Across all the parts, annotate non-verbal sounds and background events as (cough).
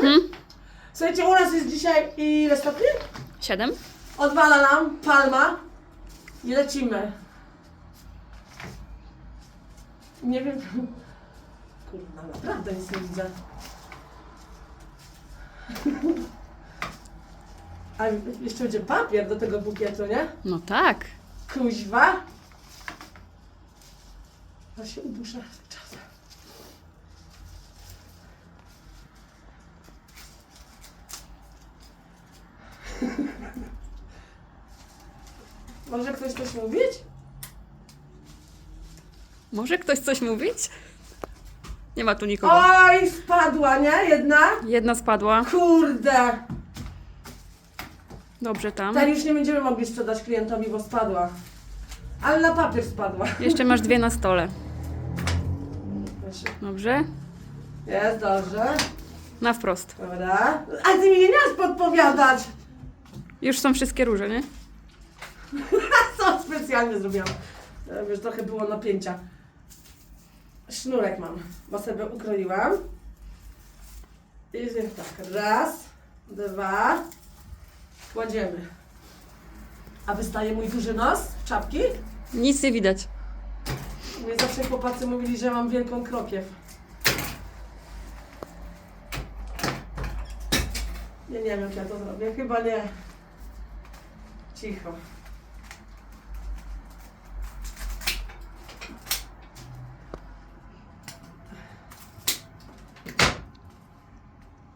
Hmm? Słuchajcie, u nas jest dzisiaj ile stopni? Siedem? Odwala nam palma i lecimy. Nie wiem. (laughs) Kurwa, naprawdę nic nie widzę. (laughs) A jeszcze będzie papier do tego bukietu, nie? No tak. Kuźwa. Ja się uduszę czasem. (laughs) Może ktoś coś mówić? Może ktoś coś mówić? Nie ma tu nikogo. Oj, spadła, nie? Jedna? Jedna spadła. Kurde! Dobrze tam. Ten już nie będziemy mogli sprzedać klientowi, bo spadła. Ale na papier spadła. Jeszcze masz dwie na stole. Dobrze? Jest, dobrze. Na wprost. Dobra. A ty mi nie miałeś podpowiadać! Już są wszystkie róże, nie? (laughs) Co specjalnie zrobiłam? E, Wiesz, trochę było napięcia. Sznurek mam, bo sobie ukroiłam. I więc tak, raz, dwa, kładziemy. A wystaje mój duży nos czapki? Nic nie widać. Mnie zawsze chłopacy mówili, że mam wielką krokiew. Ja nie wiem, czy ja to zrobię. Chyba nie. Cicho.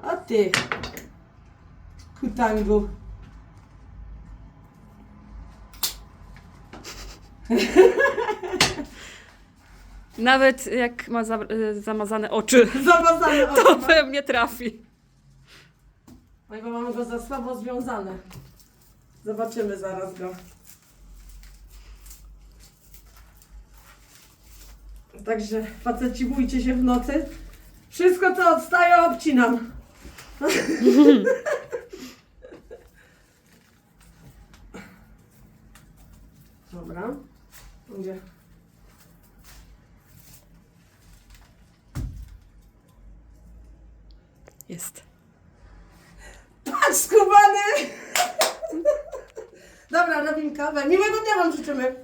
A ty, kutangu. (laughs) Nawet jak ma za, y, zamazane oczy, (laughs) Zamazane to oczy. we mnie trafi. Bo mamy go za słabo związane. Zobaczymy zaraz go. Także faceci bójcie się w nocy. Wszystko co odstaje obcinam. (laughs) Dobra. Gdzie? Jest. Patrz, skubany! Kawę. Miłego dnia Wam życzymy.